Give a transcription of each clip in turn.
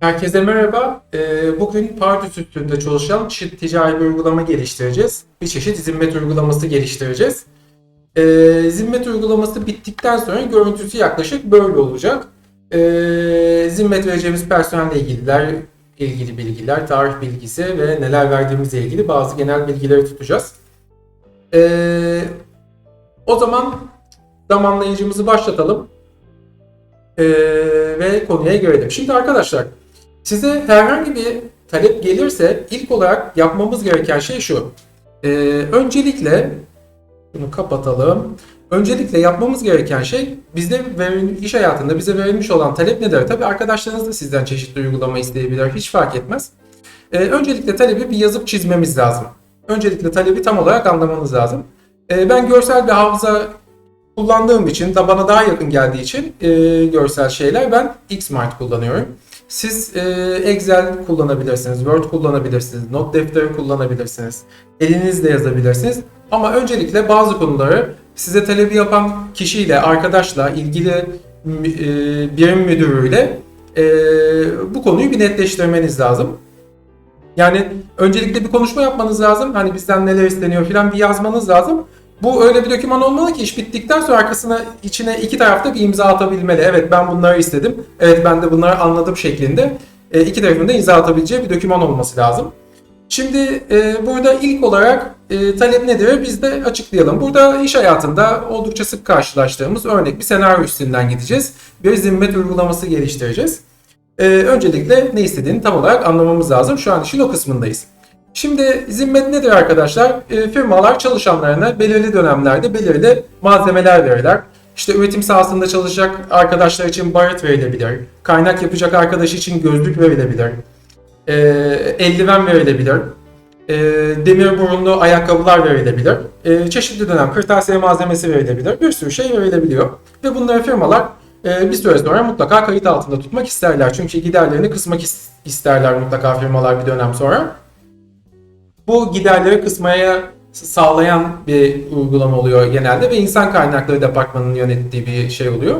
Herkese merhaba. Ee, Bugün Pardus üstünde çalışan ticari bir uygulama geliştireceğiz. Bir çeşit zimmet uygulaması geliştireceğiz. Ee, Zimmet uygulaması bittikten sonra görüntüsü yaklaşık böyle olacak. Ee, Zimmet vereceğimiz personelle ilgililer, ilgili bilgiler, tarih bilgisi ve neler verdiğimizle ilgili bazı genel bilgileri tutacağız. O zaman zamanlayıcımızı başlatalım. Ee, ve konuya girelim. Şimdi arkadaşlar size herhangi bir talep gelirse ilk olarak yapmamız gereken şey şu. Ee, öncelikle bunu kapatalım. Öncelikle yapmamız gereken şey bizde iş hayatında bize verilmiş olan talep nedir? Tabii arkadaşlarınız da sizden çeşitli uygulama isteyebilir. Hiç fark etmez. Ee, öncelikle talebi bir yazıp çizmemiz lazım. Öncelikle talebi tam olarak anlamanız lazım. Ee, ben görsel bir hafıza kullandığım için da bana daha yakın geldiği için e, görsel şeyler ben Xmart kullanıyorum. Siz e, Excel kullanabilirsiniz, Word kullanabilirsiniz, not defteri kullanabilirsiniz, elinizle yazabilirsiniz. Ama öncelikle bazı konuları size talebi yapan kişiyle, arkadaşla, ilgili e, birim müdürüyle e, bu konuyu bir netleştirmeniz lazım. Yani öncelikle bir konuşma yapmanız lazım. Hani bizden neler isteniyor falan bir yazmanız lazım. Bu öyle bir doküman olmalı ki iş bittikten sonra arkasına içine iki tarafta bir imza atabilmeli. Evet ben bunları istedim. Evet ben de bunları anladım şeklinde e, iki tarafın da imza atabileceği bir doküman olması lazım. Şimdi e, burada ilk olarak e, talep nedir biz de açıklayalım. Burada iş hayatında oldukça sık karşılaştığımız örnek bir senaryo üstünden gideceğiz. Bir zimmet uygulaması geliştireceğiz. E, öncelikle ne istediğini tam olarak anlamamız lazım. Şu an işin o kısmındayız. Şimdi zimmet nedir arkadaşlar? E, firmalar çalışanlarına belirli dönemlerde belirli malzemeler verirler. İşte üretim sahasında çalışacak arkadaşlar için barut verilebilir. Kaynak yapacak arkadaş için gözlük verilebilir. E, eldiven verilebilir. E, demir burunlu ayakkabılar verilebilir. E, çeşitli dönem kırtasiye malzemesi verilebilir. Bir sürü şey verilebiliyor. Ve bunları firmalar bir süre sonra mutlaka kayıt altında tutmak isterler. Çünkü giderlerini kısmak is- isterler mutlaka firmalar bir dönem sonra bu giderleri kısmaya sağlayan bir uygulama oluyor genelde ve insan kaynakları departmanının yönettiği bir şey oluyor.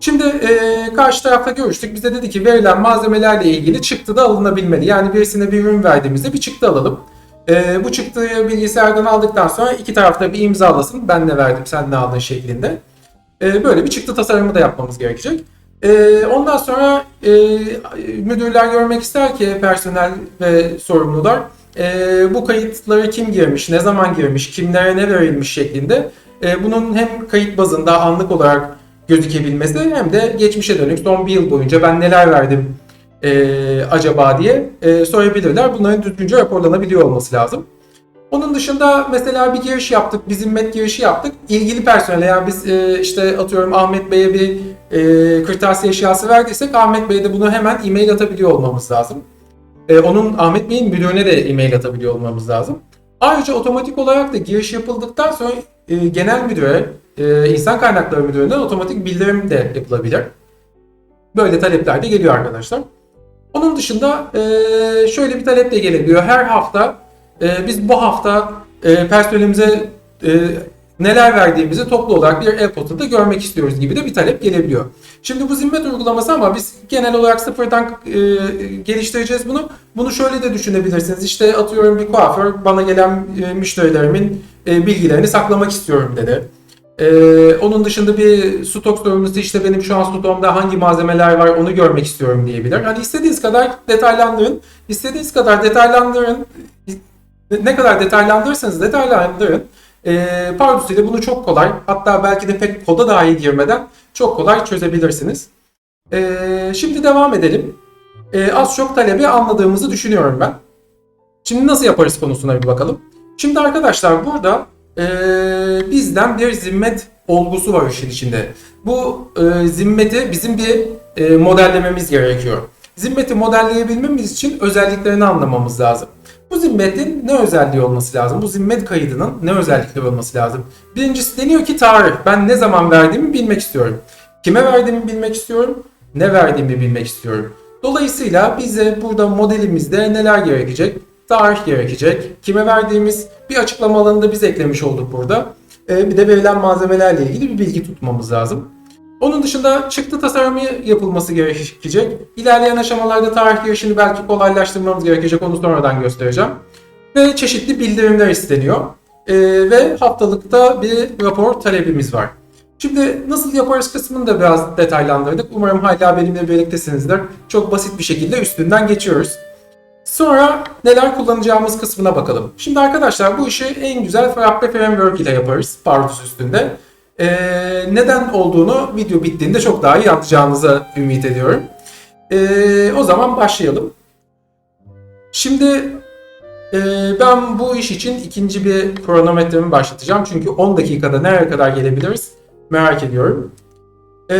Şimdi e, karşı tarafta görüştük. Bize dedi ki verilen malzemelerle ilgili çıktı da alınabilmeli. Yani birisine bir ürün verdiğimizde bir çıktı alalım. E, bu çıktıyı bilgisayardan aldıktan sonra iki tarafta bir imzalasın. Ben ne verdim sen ne aldın şeklinde. E, böyle bir çıktı tasarımı da yapmamız gerekecek. E, ondan sonra e, müdürler görmek ister ki personel ve sorumlular e, bu kayıtları kim girmiş, ne zaman girmiş, kimlere ne verilmiş şeklinde e, bunun hem kayıt bazında anlık olarak gözükebilmesi hem de geçmişe dönük son bir yıl boyunca ben neler verdim e, acaba diye e, sorabilirler. Bunların düzgünce raporlanabiliyor olması lazım. Onun dışında mesela bir giriş yaptık, bir zimmet girişi yaptık. İlgili personele yani biz e, işte atıyorum Ahmet Bey'e bir e, kırtasiye eşyası verdiysek Ahmet Bey'e de bunu hemen e-mail atabiliyor olmamız lazım. E, onun Ahmet Bey'in müdürüne de e-mail atabiliyor olmamız lazım. Ayrıca otomatik olarak da giriş yapıldıktan sonra e, genel müdüre, e, insan kaynakları müdüründen otomatik bildirim de yapılabilir. Böyle talepler de geliyor arkadaşlar. Onun dışında e, şöyle bir talep de gelebiliyor. Her hafta e, biz bu hafta e, personelimize e, neler verdiğimizi toplu olarak bir e-postada görmek istiyoruz gibi de bir talep gelebiliyor. Şimdi bu zimmet uygulaması ama biz genel olarak sıfırdan e, geliştireceğiz bunu. Bunu şöyle de düşünebilirsiniz. İşte atıyorum bir kuaför bana gelen e, müşterilerimin e, bilgilerini saklamak istiyorum dedi. E, onun dışında bir stok sorumlusu işte benim şu an stoğumda hangi malzemeler var onu görmek istiyorum diyebilir. Hani istediğiniz kadar detaylandırın. İstediğiniz kadar detaylandırın. Ne kadar detaylandırırsanız detaylandırın. E, Pardus ile bunu çok kolay hatta belki de pek koda dahi girmeden çok kolay çözebilirsiniz. E, şimdi devam edelim. E, az çok talebi anladığımızı düşünüyorum ben. Şimdi nasıl yaparız konusuna bir bakalım. Şimdi arkadaşlar burada e, bizden bir zimmet olgusu var işin içinde. Bu e, zimmeti bizim bir e, modellememiz gerekiyor. Zimmeti modelleyebilmemiz için özelliklerini anlamamız lazım. Bu zimmetin ne özelliği olması lazım? Bu zimmet kaydının ne özellikleri olması lazım? Birincisi deniyor ki tarih. Ben ne zaman verdiğimi bilmek istiyorum. Kime verdiğimi bilmek istiyorum. Ne verdiğimi bilmek istiyorum. Dolayısıyla bize burada modelimizde neler gerekecek? Tarih gerekecek. Kime verdiğimiz bir açıklama alanında biz eklemiş olduk burada. Ee, bir de verilen malzemelerle ilgili bir bilgi tutmamız lazım. Onun dışında çıktı tasarımı yapılması gerekecek. İlerleyen aşamalarda tarih girişini belki kolaylaştırmamız gerekecek. Onu sonradan göstereceğim. Ve çeşitli bildirimler isteniyor. Ee, ve haftalıkta bir rapor talebimiz var. Şimdi nasıl yaparız kısmını da biraz detaylandırdık. Umarım hala benimle birliktesinizdir. Çok basit bir şekilde üstünden geçiyoruz. Sonra neler kullanacağımız kısmına bakalım. Şimdi arkadaşlar bu işi en güzel Frappe Framework ile yaparız Pardus üstünde. Ee, neden olduğunu video bittiğinde çok daha iyi anlayacağınızı ümit ediyorum. Ee, o zaman başlayalım. Şimdi e, ben bu iş için ikinci bir kronometremi başlatacağım. Çünkü 10 dakikada nereye kadar gelebiliriz merak ediyorum. Ee,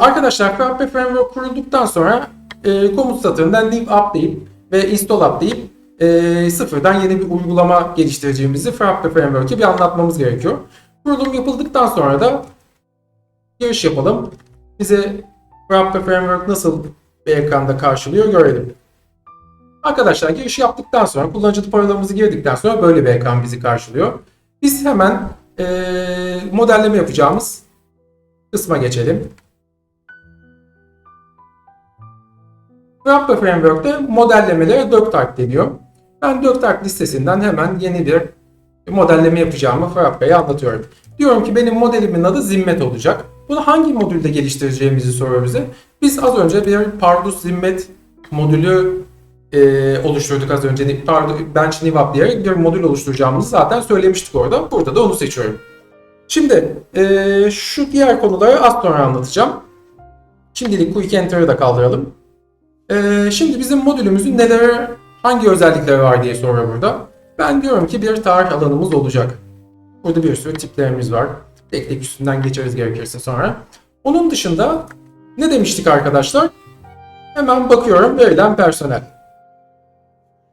arkadaşlar Frappe Framework kurulduktan sonra e, komut satırından new up deyip ve install up deyip e, sıfırdan yeni bir uygulama geliştireceğimizi Frappe Framework'e bir anlatmamız gerekiyor. Kurulum yapıldıktan sonra da giriş yapalım. Bize Frappe Framework nasıl bir ekranda karşılıyor görelim. Arkadaşlar giriş yaptıktan sonra kullanıcı paralarımızı girdikten sonra böyle bir ekran bizi karşılıyor. Biz hemen e, modelleme yapacağımız kısma geçelim. Frappe Framework'te modellemelere DocTarg deniyor. Ben DocTarg listesinden hemen yeni bir modelleme yapacağımı Frappe'ye anlatıyorum. Diyorum ki benim modelimin adı Zimmet olacak. Bunu hangi modülde geliştireceğimizi soruyor bize. Biz az önce bir Pardus Zimmet modülü e, oluşturduk az önce. Pardus, Bench Nivap diyerek bir modül oluşturacağımızı zaten söylemiştik orada. Burada da onu seçiyorum. Şimdi e, şu diğer konuları az sonra anlatacağım. Şimdilik Quick Enter'ı da kaldıralım. E, şimdi bizim modülümüzün neler, hangi özellikleri var diye soruyor burada. Ben diyorum ki bir tarih alanımız olacak. Burada bir sürü tiplerimiz var. Tek tek üstünden geçeriz gerekirse sonra. Onun dışında ne demiştik arkadaşlar? Hemen bakıyorum verilen personel.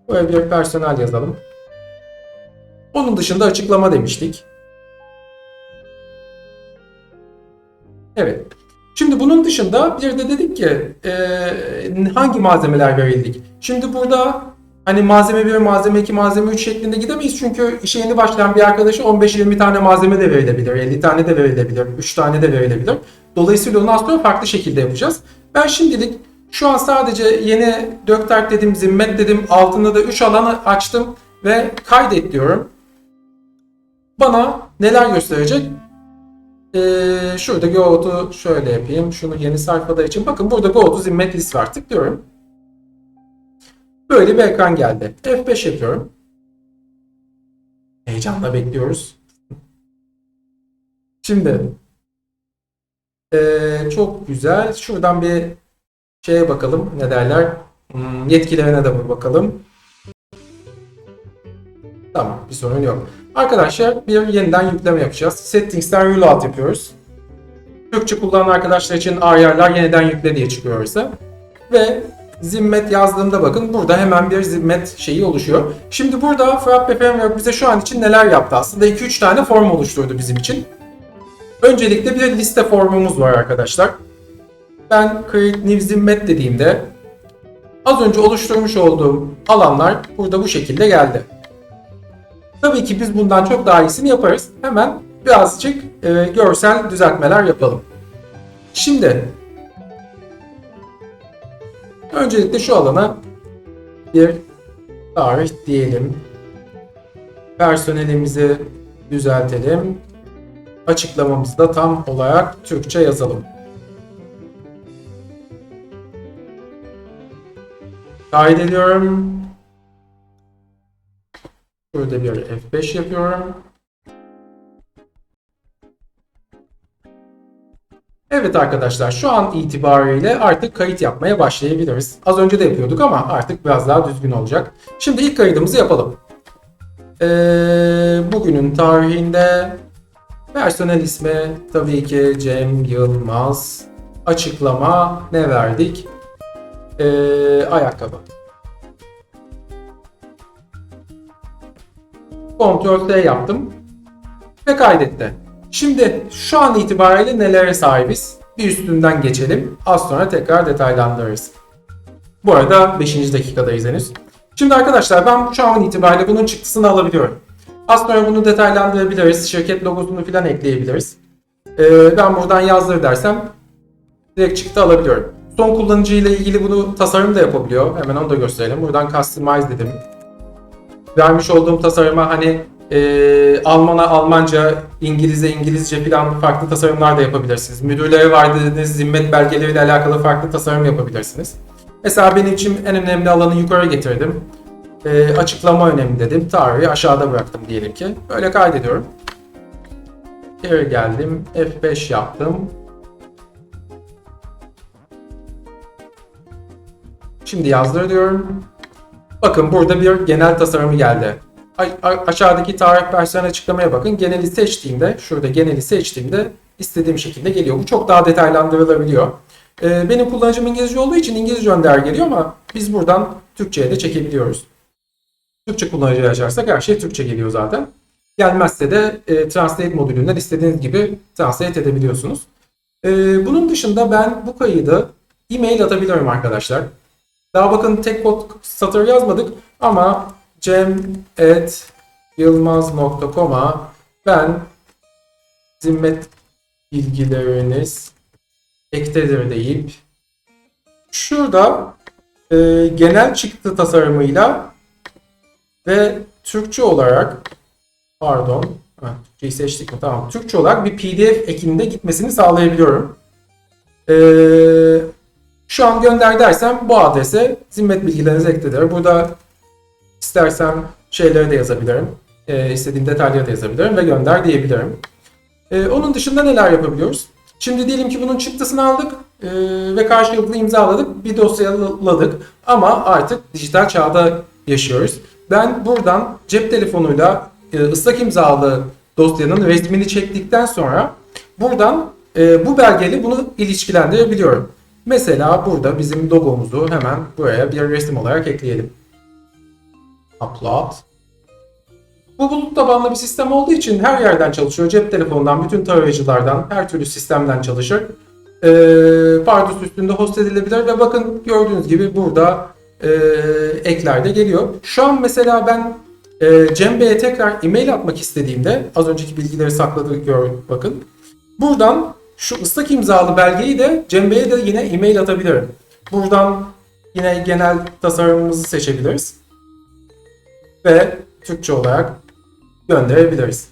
Böyle bir personel yazalım. Onun dışında açıklama demiştik. Evet. Şimdi bunun dışında bir de dedik ki e, hangi malzemeler verildik? Şimdi burada hani malzeme 1, malzeme 2, malzeme 3 şeklinde gidemeyiz. Çünkü işe yeni başlayan bir arkadaşa 15-20 tane malzeme de verilebilir, 50 tane de verilebilir, 3 tane de verilebilir. Dolayısıyla onu sonra farklı şekilde yapacağız. Ben şimdilik şu an sadece yeni Dökterk dedim, Zimmet dedim, altında da 3 alanı açtım ve kaydet diyorum. Bana neler gösterecek? Ee, şurada go to şöyle yapayım. Şunu yeni sayfada için. Bakın burada go to zimmet list var. Tıklıyorum. Böyle bir ekran geldi. F5 yapıyorum. Heyecanla bekliyoruz. Şimdi ee, çok güzel. Şuradan bir şeye bakalım. Ne derler? Hmm, yetkilerine de bakalım. Tamam. Bir sorun yok. Arkadaşlar bir yeniden yükleme yapacağız. Settings'ten reload yapıyoruz. Türkçe kullanan arkadaşlar için ayarlar yeniden yükle diye çıkıyor orası. Ve zimmet yazdığımda bakın burada hemen bir zimmet şeyi oluşuyor. Şimdi burada Frappe Framework bize şu an için neler yaptı? Aslında 2-3 tane form oluşturdu bizim için. Öncelikle bir liste formumuz var arkadaşlar. Ben create new zimmet dediğimde az önce oluşturmuş olduğum alanlar burada bu şekilde geldi. Tabii ki biz bundan çok daha iyisini yaparız. Hemen birazcık e, görsel düzeltmeler yapalım. Şimdi öncelikle şu alana bir tarih diyelim. Personelimizi düzeltelim. Açıklamamızı da tam olarak Türkçe yazalım. Kaydediyorum. Burada bir F5 yapıyorum. Evet arkadaşlar şu an itibariyle artık kayıt yapmaya başlayabiliriz. Az önce de yapıyorduk ama artık biraz daha düzgün olacak. Şimdi ilk kaydımızı yapalım. Ee, bugünün tarihinde personel ismi tabii ki Cem Yılmaz. Açıklama ne verdik? Ee, ayakkabı. Ctrl S yaptım ve kaydetti. Şimdi şu an itibariyle nelere sahibiz? Bir üstünden geçelim. Az sonra tekrar detaylandırırız. Bu arada 5. dakikadayız henüz. Şimdi arkadaşlar ben şu an itibariyle bunun çıktısını alabiliyorum. Az sonra bunu detaylandırabiliriz. Şirket logosunu falan ekleyebiliriz. Ee, ben buradan yazdır dersem direkt çıktı alabiliyorum. Son kullanıcı ile ilgili bunu tasarım da yapabiliyor. Hemen onu da gösterelim. Buradan customize dedim. Vermiş olduğum tasarıma hani e, Alman'a Almanca, İngilizce İngilizce falan farklı tasarımlar da yapabilirsiniz. Müdürlere var dediğiniz zimmet belgeleriyle alakalı farklı tasarım yapabilirsiniz. Mesela benim için en önemli alanı yukarı getirdim. E, açıklama önemli dedim. Tarihi aşağıda bıraktım diyelim ki. Böyle kaydediyorum. Geri geldim. F5 yaptım. Şimdi yazdır diyorum. Bakın burada bir genel tasarımı geldi. Aşağıdaki tarih versiyon açıklamaya bakın. Geneli seçtiğimde, şurada geneli seçtiğimde istediğim şekilde geliyor. Bu çok daha detaylandırılabiliyor. Ee, benim kullanıcım İngilizce olduğu için İngilizce önder geliyor ama biz buradan Türkçe'ye de çekebiliyoruz. Türkçe kullanıcıyı açarsak her şey Türkçe geliyor zaten. Gelmezse de e, Translate modülünden istediğiniz gibi translate edebiliyorsunuz. E, bunun dışında ben bu kaydı e-mail atabilirim arkadaşlar. Daha bakın tek kod satır yazmadık ama cem.yılmaz.com'a ben zimmet bilgileriniz ektedir deyip şurada e, genel çıktı tasarımıyla ve Türkçe olarak pardon ha, Türkçeyi seçtik mi? Tamam. Türkçe olarak bir PDF ekinde gitmesini sağlayabiliyorum. Ee, şu an gönder dersem bu adrese zimmet bilgilerinizi ekledir. Burada istersem şeyleri de yazabilirim. Ee, istediğim detayları da yazabilirim ve gönder diyebilirim. Ee, onun dışında neler yapabiliyoruz? Şimdi diyelim ki bunun çıktısını aldık ee, ve karşılıklı imzaladık, bir dosyaladık ama artık dijital çağda yaşıyoruz. Ben buradan cep telefonuyla e, ıslak imzalı dosyanın resmini çektikten sonra buradan e, bu belgeyle bunu ilişkilendirebiliyorum. Mesela burada bizim logomuzu hemen buraya bir resim olarak ekleyelim. Upload. Bu bulut tabanlı bir sistem olduğu için her yerden çalışıyor. Cep telefonundan, bütün tarayıcılardan, her türlü sistemden çalışır. Ee, Pardus üstünde host edilebilir ve bakın gördüğünüz gibi burada e, ekler de geliyor. Şu an mesela ben e, Cem Bey'e tekrar e-mail atmak istediğimde az önceki bilgileri sakladık gör bakın. Buradan şu ıslak imzalı belgeyi de Cem Bey'e de yine e-mail atabilirim. Buradan yine genel tasarımımızı seçebiliriz. Ve Türkçe olarak gönderebiliriz.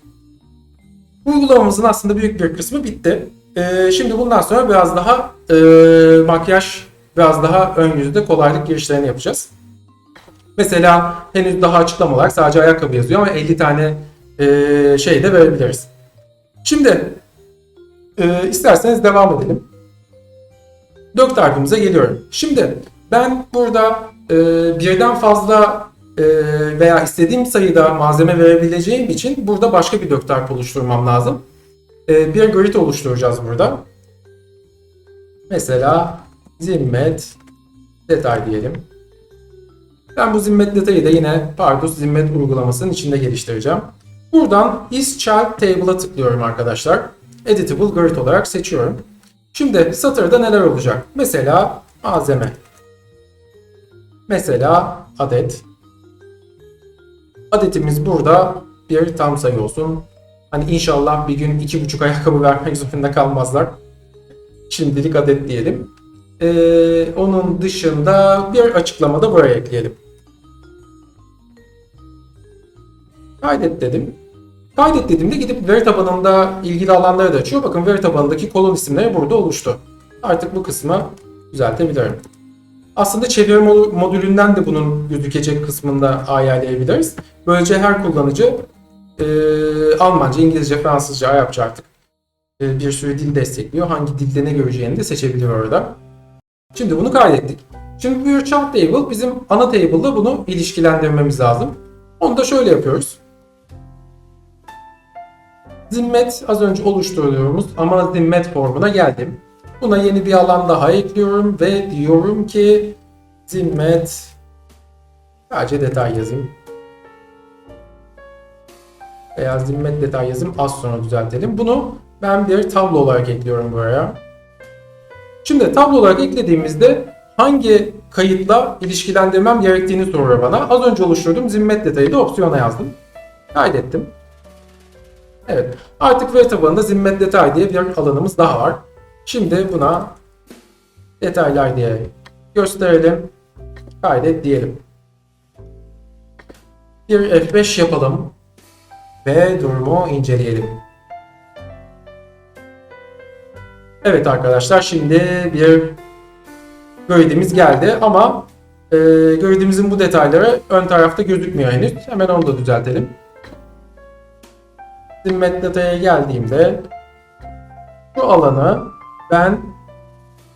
Uygulamamızın aslında büyük bir kısmı bitti. Ee, şimdi bundan sonra biraz daha e, makyaj, biraz daha ön yüzde kolaylık girişlerini yapacağız. Mesela henüz daha açıklama olarak sadece ayakkabı yazıyor ama 50 tane e, şey de verebiliriz. Şimdi e, isterseniz devam edelim. Dök tarifimize geliyorum. Şimdi ben burada e, birden fazla veya istediğim sayıda malzeme verebileceğim için burada başka bir dök tarif oluşturmam lazım. E, bir grid oluşturacağız burada. Mesela zimmet detay diyelim. Ben bu zimmet detayı da yine Pardus zimmet uygulamasının içinde geliştireceğim. Buradan is child table'a tıklıyorum arkadaşlar. Editable grid olarak seçiyorum. Şimdi satırda neler olacak? Mesela malzeme. Mesela adet. Adetimiz burada bir tam sayı olsun. Hani inşallah bir gün iki buçuk ayakkabı vermek zorunda kalmazlar. Şimdilik adet diyelim. Ee, onun dışında bir açıklama da buraya ekleyelim. Kaydet dedim. Kaydet dediğimde gidip veri tabanında ilgili alanları da açıyor. Bakın veri tabanındaki kolon isimleri burada oluştu. Artık bu kısmı düzeltebilirim. Aslında çeviri modülünden de bunun gözükecek kısmında ayarlayabiliriz. Böylece her kullanıcı e, Almanca, İngilizce, Fransızca, Arapça artık e, bir sürü dil destekliyor. Hangi dilde ne göreceğini de seçebiliyor orada. Şimdi bunu kaydettik. Şimdi bir chart table bizim ana table'da bunu ilişkilendirmemiz lazım. Onu da şöyle yapıyoruz. Zimmet az önce oluşturduğumuz ama zimmet formuna geldim. Buna yeni bir alan daha ekliyorum ve diyorum ki zimmet sadece detay yazayım. Veya zimmet detay yazayım az sonra düzeltelim. Bunu ben bir tablo olarak ekliyorum buraya. Şimdi tablo olarak eklediğimizde hangi kayıtla ilişkilendirmem gerektiğini soruyor bana. Az önce oluşturduğum zimmet detayı da opsiyona yazdım. Kaydettim. Evet. Artık veri tabanında zimmet detay diye bir alanımız daha var. Şimdi buna Detaylar diye gösterelim. Kaydet diyelim. Bir F5 yapalım. Ve durumu inceleyelim. Evet arkadaşlar şimdi bir gridimiz geldi ama e, gridimizin bu detayları ön tarafta gözükmüyor henüz. Hemen onu da düzeltelim. Zimmet dataya geldiğimde şu alanı ben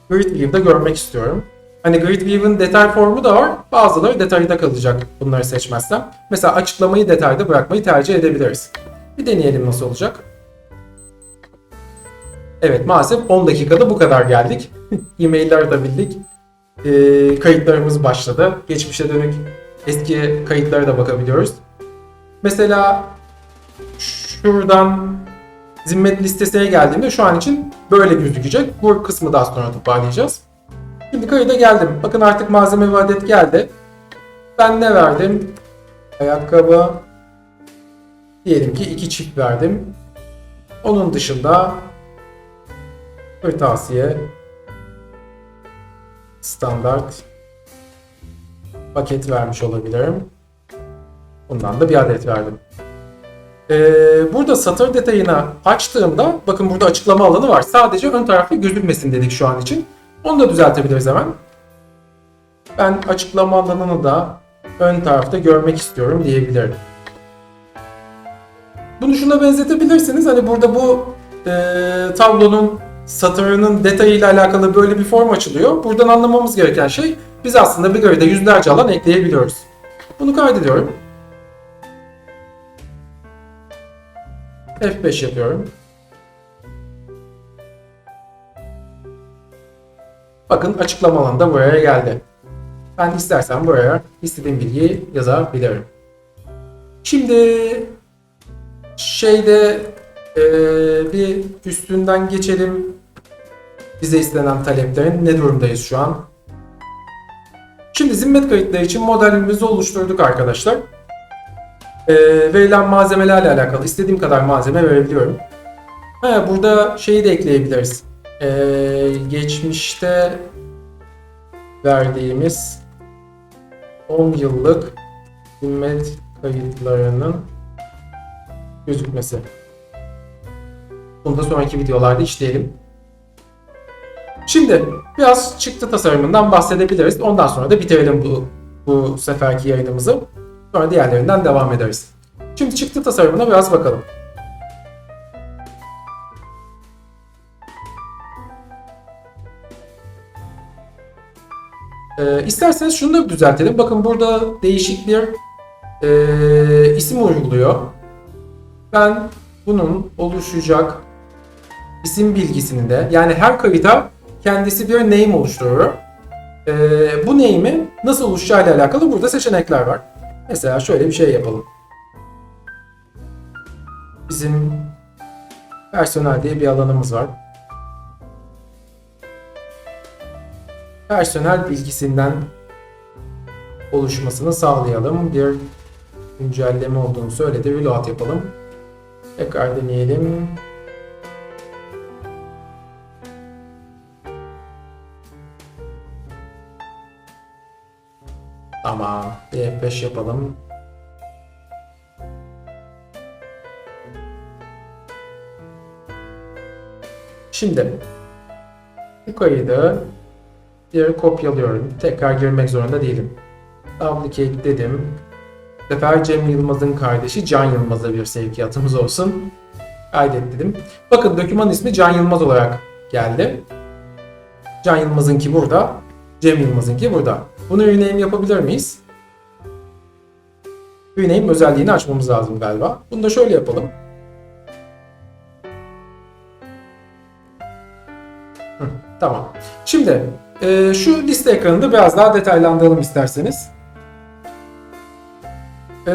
Grid View'da görmek istiyorum. Hani Grid View'ın detay formu da var. Bazıları detayda kalacak bunları seçmezsem. Mesela açıklamayı detayda bırakmayı tercih edebiliriz. Bir deneyelim nasıl olacak. Evet maalesef 10 dakikada bu kadar geldik. E-mailler atabildik. Ee, kayıtlarımız başladı. Geçmişe dönük eski kayıtlara da bakabiliyoruz. Mesela şuradan zimmet listesine geldiğimde şu an için böyle gözükecek. Bu kısmı daha sonra toparlayacağız. Şimdi kayıda geldim. Bakın artık malzeme ve adet geldi. Ben ne verdim? Ayakkabı. Diyelim ki iki çift verdim. Onun dışında kırtasiye, standart paket vermiş olabilirim. Bundan da bir adet verdim. Ee, burada satır detayını açtığımda bakın burada açıklama alanı var. Sadece ön tarafta gözükmesin dedik şu an için. Onu da düzeltebiliriz hemen. Ben açıklama alanını da ön tarafta görmek istiyorum diyebilirim. Bunu şuna benzetebilirsiniz. Hani burada bu e, tablonun satırının detayıyla alakalı böyle bir form açılıyor. Buradan anlamamız gereken şey biz aslında bir grid'e yüzlerce alan ekleyebiliyoruz. Bunu kaydediyorum. F5 yapıyorum. Bakın açıklama alanı da buraya geldi. Ben istersen buraya istediğim bilgiyi yazabilirim. Şimdi şeyde e, bir üstünden geçelim. Bize istenen taleplerin ne durumdayız şu an? Şimdi zimmet kayıtları için modelimizi oluşturduk arkadaşlar. E, verilen malzemelerle alakalı istediğim kadar malzeme verebiliyorum. Ha, burada şeyi de ekleyebiliriz. E, geçmişte verdiğimiz 10 yıllık zimmet kayıtlarının gözükmesi. Bunu da sonraki videolarda işleyelim. Şimdi biraz çıktı tasarımından bahsedebiliriz. Ondan sonra da bitirelim bu, bu seferki yayınımızı. Sonra diğerlerinden devam ederiz. Şimdi çıktı tasarımına biraz bakalım. Ee, isterseniz şunu da düzeltelim. Bakın burada değişik bir e, isim uyguluyor. Ben bunun oluşacak isim bilgisini de yani her kayıta kendisi bir name oluşturuyor. Ee, bu name'in nasıl oluşacağı ile alakalı burada seçenekler var. Mesela şöyle bir şey yapalım. Bizim personel diye bir alanımız var. Personel bilgisinden oluşmasını sağlayalım. Bir güncelleme olduğunu söyledi. Reload yapalım. Tekrar deneyelim. Tamam. Bir F5 yapalım. Şimdi bu kaydı bir kopyalıyorum. Tekrar girmek zorunda değilim. Duplicate dedim. Bu sefer Cem Yılmaz'ın kardeşi Can Yılmaz'a bir sevkiyatımız olsun. Kaydet dedim. Bakın doküman ismi Can Yılmaz olarak geldi. Can Yılmaz'ınki burada. Cem Yılmaz'ınki burada. Bunu rename yapabilir miyiz? Rename özelliğini açmamız lazım galiba. Bunu da şöyle yapalım. Hı, tamam. Şimdi e, şu liste ekranında biraz daha detaylandıralım isterseniz. E,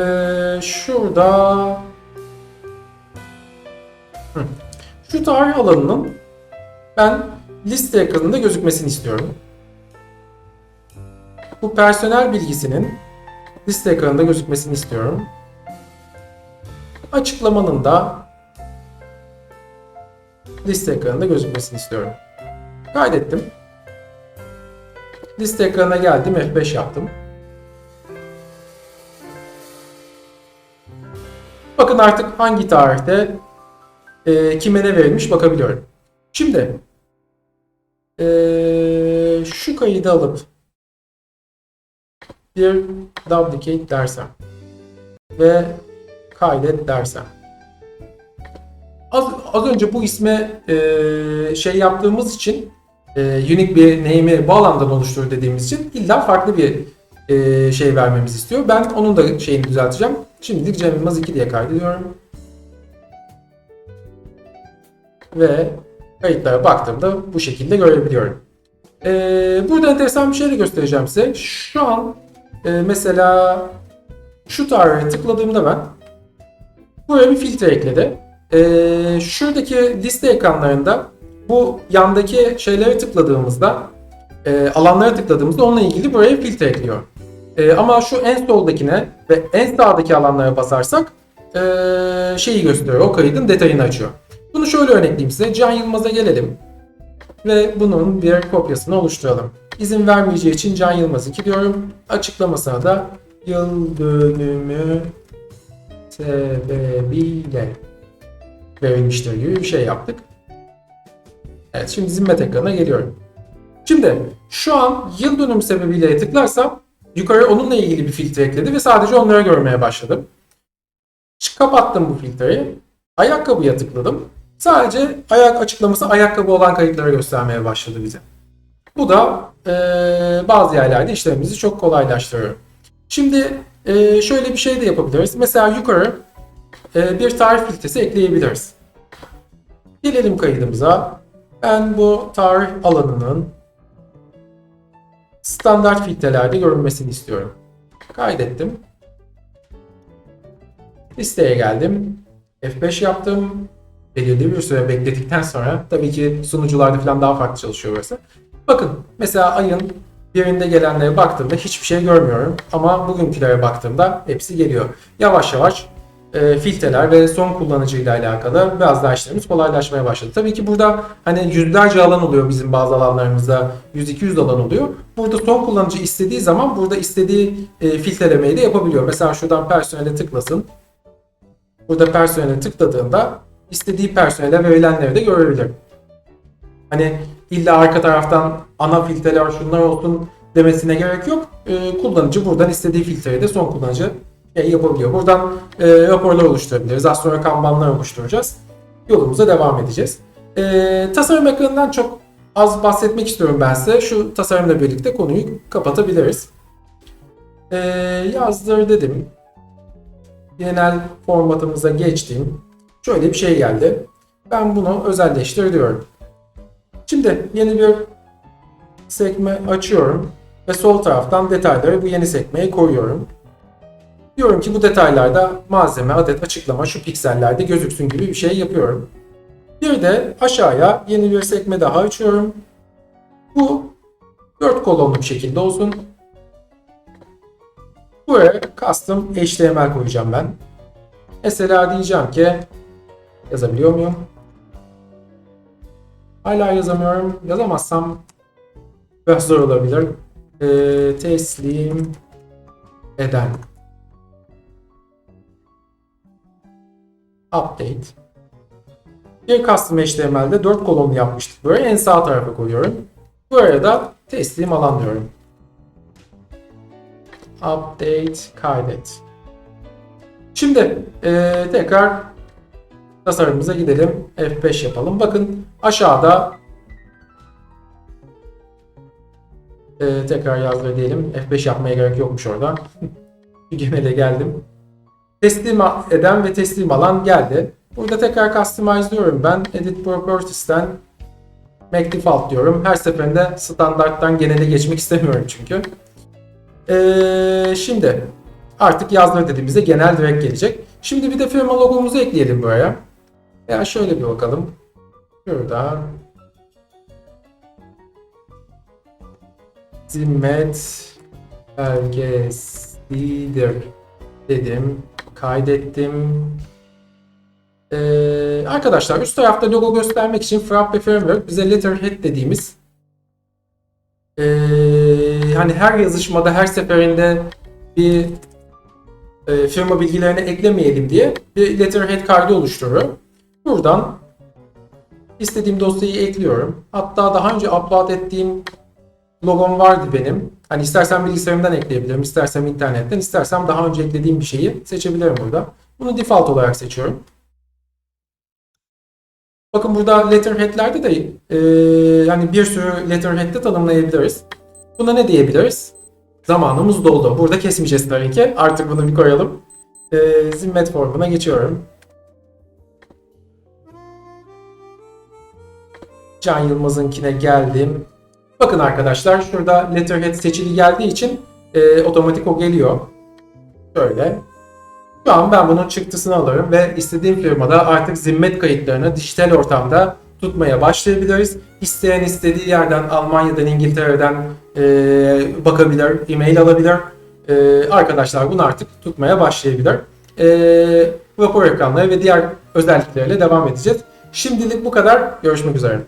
şurada Hı. şu tarih alanının ben liste ekranında gözükmesini istiyorum. Bu personel bilgisinin liste ekranında gözükmesini istiyorum. Açıklamanın da liste ekranında gözükmesini istiyorum. Kaydettim. Liste ekranına geldim. F5 yaptım. Bakın artık hangi tarihte e, kime ne verilmiş bakabiliyorum. Şimdi e, şu kaydı alıp bir duplicate dersem ve kaydet dersem az, az önce bu isme e, şey yaptığımız için e, unique bir name'i bu alandan oluştur dediğimiz için illa farklı bir e, şey vermemizi istiyor. Ben onun da şeyini düzelteceğim. Şimdilik Cem Yılmaz 2 diye kaydediyorum. Ve kayıtlara baktığımda bu şekilde görebiliyorum. E, burada enteresan bir şey de göstereceğim size. Şu an e, mesela şu tarihe tıkladığımda ben buraya bir filtre ekledi. E, şuradaki liste ekranlarında bu yandaki şeylere tıkladığımızda e, alanlara tıkladığımızda onunla ilgili buraya filtre ekliyor. E, ama şu en soldakine ve en sağdaki alanlara basarsak e, şeyi gösteriyor. O kaydın detayını açıyor. Bunu şöyle örnekleyeyim size. Can Yılmaz'a gelelim. Ve bunun bir kopyasını oluşturalım. İzin vermeyeceği için Can Yılmaz 2 diyorum. Açıklamasına da yıl dönümü sebebiyle verilmiştir gibi bir şey yaptık. Evet şimdi zimmet ekranına geliyorum. Şimdi şu an yıl dönümü sebebiyle tıklarsam yukarı onunla ilgili bir filtre ekledi ve sadece onları görmeye başladım. Kapattım bu filtreyi. Ayakkabıya tıkladım. Sadece ayak açıklaması ayakkabı olan kayıtları göstermeye başladı bize. Bu da e, bazı yerlerde işlerimizi çok kolaylaştırıyor. Şimdi e, şöyle bir şey de yapabiliriz. Mesela yukarı e, bir tarih filtresi ekleyebiliriz. Gelelim kaydımıza. Ben bu tarih alanının standart filtrelerde görünmesini istiyorum. Kaydettim. Listeye geldim. F5 yaptım. Belirli bir süre bekledikten sonra tabii ki sunucularda falan daha farklı çalışıyor burası. Bakın mesela ayın birinde gelenlere baktığımda hiçbir şey görmüyorum ama bugünkülere baktığımda hepsi geliyor. Yavaş yavaş e, filtreler ve son kullanıcıyla alakalı biraz daha işlerimiz kolaylaşmaya başladı. Tabii ki burada hani yüzlerce alan oluyor bizim bazı alanlarımızda 100-200 alan oluyor. Burada son kullanıcı istediği zaman burada istediği e, filtrelemeyi de yapabiliyor. Mesela şuradan personele tıklasın. Burada personele tıkladığında istediği personele verilenleri de görebilir. Hani illa arka taraftan ana filtreler şunlar olsun demesine gerek yok. E, kullanıcı buradan istediği filtreyi de son kullanıcı şey yapabiliyor. Buradan e, raporlar oluşturabiliriz. Az sonra kanbanlar oluşturacağız. Yolumuza devam edeceğiz. E, tasarım ekranından çok az bahsetmek istiyorum ben size. Şu tasarımla birlikte konuyu kapatabiliriz. E, yazdır dedim. Genel formatımıza geçtim. Şöyle bir şey geldi. Ben bunu özelleştir diyorum. Şimdi yeni bir sekme açıyorum ve sol taraftan detayları bu yeni sekmeye koyuyorum. Diyorum ki bu detaylarda malzeme, adet, açıklama şu piksellerde gözüksün gibi bir şey yapıyorum. Bir de aşağıya yeni bir sekme daha açıyorum. Bu 4 kolonlu bir şekilde olsun. Buraya custom HTML koyacağım ben. Mesela diyeceğim ki yazabiliyor muyum? Hala yazamıyorum. Yazamazsam biraz zor olabilir. Ee, teslim eden update. Bir custom HTML'de 4 kolonlu yapmıştık. Böyle en sağ tarafa koyuyorum. Buraya da teslim alan diyorum. Update kaydet. Şimdi e, tekrar tasarımımıza gidelim. F5 yapalım. Bakın aşağıda e, tekrar yazdır diyelim. F5 yapmaya gerek yokmuş orada. Gene geldim teslim eden ve teslim alan geldi. Burada tekrar customize diyorum ben. Edit Properties'ten Make Default diyorum. Her seferinde standarttan genele geçmek istemiyorum çünkü. Ee, şimdi artık yazdır dediğimizde genel direkt gelecek. Şimdi bir de firma logomuzu ekleyelim buraya. Ya şöyle bir bakalım. Şurada zimmet belgesidir dedim. Kaydettim. Ee, arkadaşlar üst tarafta logo göstermek için Frappe Framework bize letterhead dediğimiz ee, hani her yazışmada her seferinde bir e, firma bilgilerini eklemeyelim diye bir letterhead kaydı oluşturuyorum. Buradan istediğim dosyayı ekliyorum. Hatta daha önce upload ettiğim logom vardı benim. Hani istersen bilgisayarımdan ekleyebilirim, istersem internetten, istersem daha önce eklediğim bir şeyi seçebilirim burada. Bunu default olarak seçiyorum. Bakın burada letterhead'lerde de e, yani bir sürü letterhead'de tanımlayabiliriz. Buna ne diyebiliriz? Zamanımız doldu. Burada kesmeyeceğiz tabii ki. Artık bunu bir koyalım. E, zimmet formuna geçiyorum. Can Yılmaz'ınkine geldim. Bakın arkadaşlar şurada letterhead seçili geldiği için e, otomatik o geliyor. Şöyle. Şu an ben bunun çıktısını alırım ve istediğim firmada artık zimmet kayıtlarını dijital ortamda tutmaya başlayabiliriz. İsteyen istediği yerden Almanya'dan, İngiltere'den e, bakabilir, e-mail alabilir. E, arkadaşlar bunu artık tutmaya başlayabilir. E, rapor ekranları ve diğer özelliklerle devam edeceğiz. Şimdilik bu kadar. Görüşmek üzere.